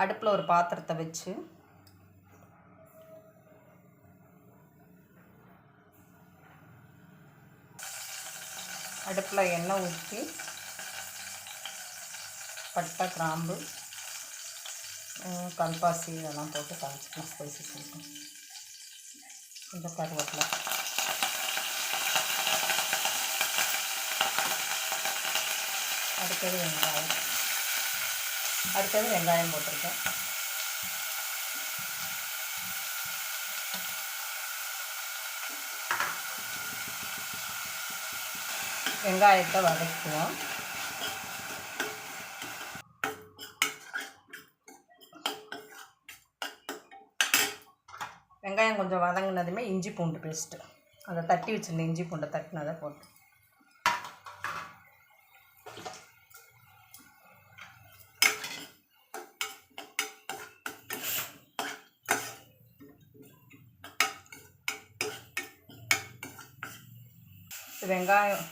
அடுப்பில் ஒரு பாத்திரத்தை வச்சு அடுப்பில் எண்ணெய் ஊற்றி பட்டை கிராம்பு கல்பாசி இதெல்லாம் போட்டு காய்ச்சிக்கலாம் ஸ்பைசி இருக்கும். இந்த கருவேப்பிலை. அடுத்தது வெங்காயம். அடுத்தது வெங்காயம் போட்டிருக்கேன். வெங்காயத்தை வதக்குவோம். வெங்காயம் கொஞ்சம் வதங்கினதுமே இஞ்சி பூண்டு பேஸ்ட்டு அதை தட்டி வச்சிருந்த இஞ்சி பூண்டை தட்டினதை போட்டு. வெங்காயம்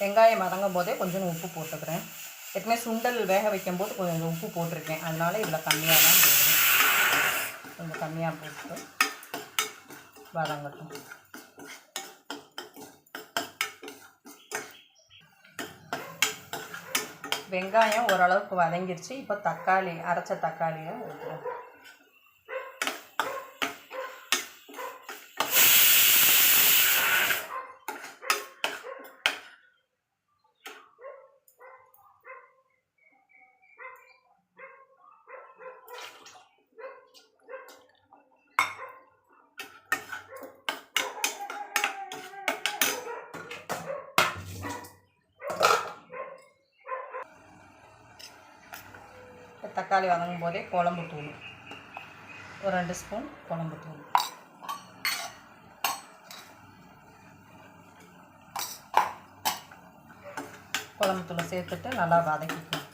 வெங்காயம் வதங்கும் போதே கொஞ்சம் உப்பு போட்டுக்கிறேன். எப்பவுமே சுண்டல் வேக வைக்கும்போது கொஞ்சம் உப்பு போட்டிருக்கேன். அதனால இதில் கம்மியாக தான் போடுறேன். கொஞ்சம் கம்மியாக போட்டு வதங்கட்டும். வெங்காயம் ஓரளவுக்கு வதங்கிருச்சு. இப்போ தக்காளி அரைச்ச தக்காளியை ஊற்றுவோம் தக்காளி வதங்கும் போதே குழம்பு தூள். ஒரு ரெண்டு ஸ்பூன் குழம்பு தூள். குழம்பு தூளை சேர்த்துட்டு நல்லா வதக்கிக்கணும்.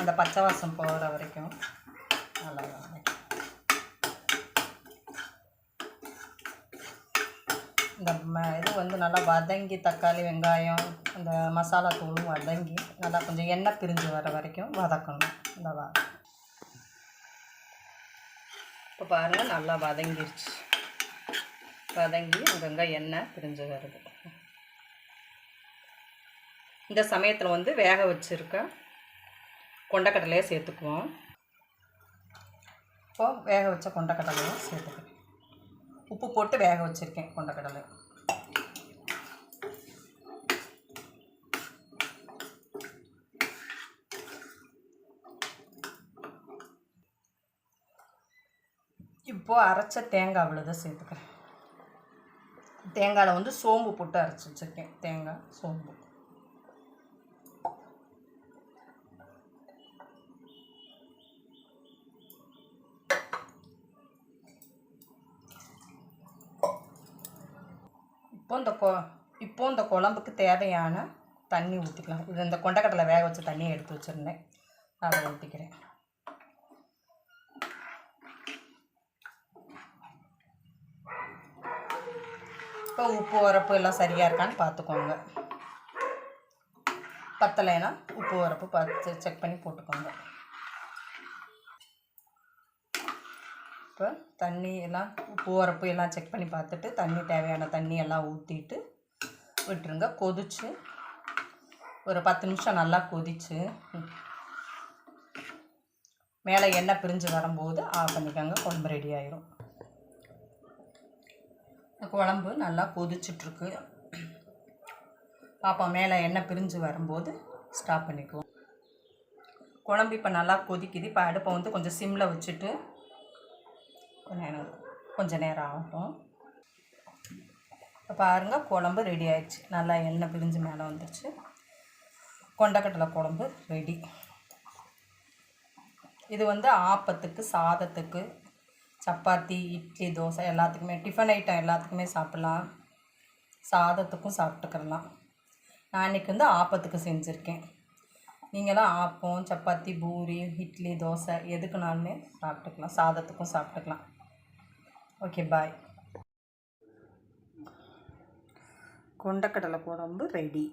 அந்த பச்சை வாசம் போகிற வரைக்கும் நல்லா வதக்கி இந்த ம இது வந்து நல்லா வதங்கி தக்காளி வெங்காயம் அந்த மசாலா தூளும் வதங்கி நல்லா கொஞ்சம் எண்ணெய் பிரிஞ்சு வர வரைக்கும் வதக்கணும். இந்தவா இப்போ பாருங்கள் நல்லா வதங்கிருச்சு. வதங்கி அங்கங்கே எண்ணெய் பிரிஞ்சு வருது. இந்த சமயத்தில் வந்து வேக வச்சுருக்க கொண்டக்கடலையை சேர்த்துக்குவோம். இப்போ வேக வச்ச கொண்டக்கடலையை சேர்த்துக்கிறேன் உப்பு போட்டு வேக வச்சுருக்கேன் கொண்டக்கடலை. இப்போது அரைச்ச தேங்காய் அவ்வளோதான் சேர்த்துக்கிறேன். தேங்காயில் வந்து சோம்பு போட்டு அரைச்சி வச்சுருக்கேன். தேங்காய் சோம்பு. இப்போ இந்த கொ இப்போ இந்த குழம்புக்கு தேவையான தண்ணி ஊற்றிக்கலாம் இது இந்த கொண்டக்கடலை வேக வச்ச தண்ணியை எடுத்து வச்சுருந்தேன். அதை ஊற்றிக்கிறேன் இப்போ உப்பு உரப்பு எல்லாம் சரியாக இருக்கான்னு பார்த்துக்கோங்க. பத்தலைன்னா உப்பு உரப்பு பார்த்து செக் பண்ணி போட்டுக்கோங்க. இப்போ தண்ணி எல்லாம் உப்பு உரப்பு எல்லாம் செக் பண்ணி பார்த்துட்டு தண்ணி தேவையான தண்ணி எல்லாம் ஊற்றிட்டு விட்டுருங்க. கொதிச்சு ஒரு பத்து நிமிஷம் நல்லா கொதிச்சு மேலே எண்ணெய் பிரிஞ்சு வரும்போது ஆஃப் பண்ணிக்கோங்க. குழம்பு ரெடி ஆயிரும். குழம்பு நல்லா கொதிச்சிட்ருக்கு. பாப்பா மேலே எண்ணெய் பிரிஞ்சு வரும்போது ஸ்டாப் பண்ணிக்குவோம். குழம்பு இப்போ நல்லா கொதிக்குது. இப்போ அடுப்பை வந்து கொஞ்சம் சிம்மில் வச்சுட்டு கொஞ்சம் நேரம் நேரம் ஆகட்டும். இப்போ பாருங்கள் குழம்பு ரெடி ஆயிடுச்சு. நல்லா எண்ணெய் பிரிஞ்சு மேலே வந்துடுச்சு கொண்டக்கடலை குழம்பு ரெடி இது வந்து ஆப்பத்துக்கு சாதத்துக்கு சப்பாத்தி இட்லி தோசை எல்லாத்துக்குமே டிஃபன் ஐட்டம் எல்லாத்துக்குமே சாப்பிட்லாம். சாதத்துக்கும் சாப்பிட்டுக்கிறலாம் நான் இன்றைக்கி வந்து ஆப்பத்துக்கு செஞ்சுருக்கேன். நீங்களாம் ஆப்பம் சப்பாத்தி பூரி இட்லி தோசை எதுக்குனாலுமே சாப்பிட்டுக்கலாம். சாதத்துக்கும் சாப்பிட்டுக்கலாம். Okay bye. கொண்டக்கடலை குழம்பு ரெடி